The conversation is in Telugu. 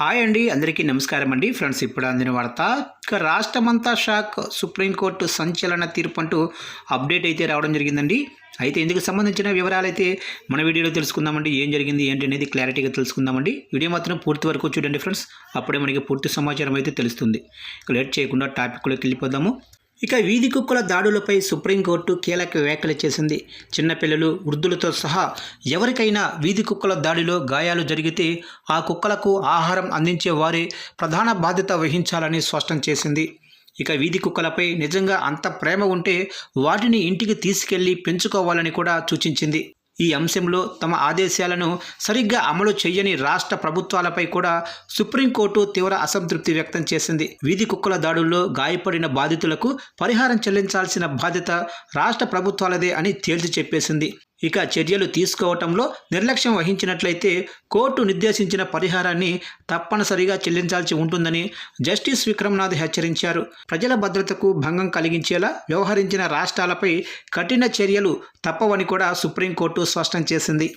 హాయ్ అండి అందరికీ నమస్కారం అండి. ఫ్రెండ్స్ ఇప్పుడు అందిన వార్త రాష్ట్రమంతా షాక్ సుప్రీంకోర్టు సంచలన తీర్పు అంటూ అప్డేట్ అయితే రావడం జరిగిందండి. అయితే ఇందుకు సంబంధించిన వివరాలు అయితే మన వీడియోలో తెలుసుకుందామండి. ఏం జరిగింది ఏంటి అనేది క్లారిటీగా తెలుసుకుందామండి. వీడియో మాత్రం పూర్తి వరకు చూడండి ఫ్రెండ్స్. అప్పుడే మనకి పూర్తి సమాచారం అయితే తెలుస్తుంది. లేట్ చేయకుండా టాపిక్లోకి వెళ్ళిపోదాము. ఇక వీధి కుక్కల దాడులపై సుప్రీంకోర్టు కీలక వ్యాఖ్యలు చేసింది. చిన్నపిల్లలు వృద్ధులతో సహా ఎవరికైనా వీధి కుక్కల దాడిలో గాయాలు జరిగితే ఆ కుక్కలకు ఆహారం అందించే వారే ప్రధాన బాధ్యత వహించాలని స్పష్టం చేసింది. ఇక వీధి కుక్కలపై నిజంగా అంత ప్రేమ ఉంటే వాటిని ఇంటికి తీసుకెళ్ళి పెంచుకోవాలని కూడా సూచించింది. ఈ అంశంలో తమ ఆదేశాలను సరిగ్గా అమలు చేయని రాష్ట్ర ప్రభుత్వాలపై కూడా సుప్రీంకోర్టు తీవ్ర అసంతృప్తి వ్యక్తం చేసింది. వీధి కుక్కల దాడుల్లో గాయపడిన బాధితులకు పరిహారం చెల్లించాల్సిన బాధ్యత రాష్ట్ర ప్రభుత్వాలదే అని తేల్చి చెప్పేసింది. ఇక చర్యలు తీసుకోవటంలో నిర్లక్ష్యం వహించినట్లయితే కోర్టు నిర్దేశించిన పరిహారాన్ని తప్పనిసరిగా చెల్లించాల్సి ఉంటుందని జస్టిస్ విక్రమ్నాథ్ హెచ్చరించారు. ప్రజల భద్రతకు భంగం కలిగించేలా వ్యవహరించిన రాష్ట్రాలపై కఠిన చర్యలు తప్పవని కూడా సుప్రీంకోర్టు స్పష్టం చేసింది.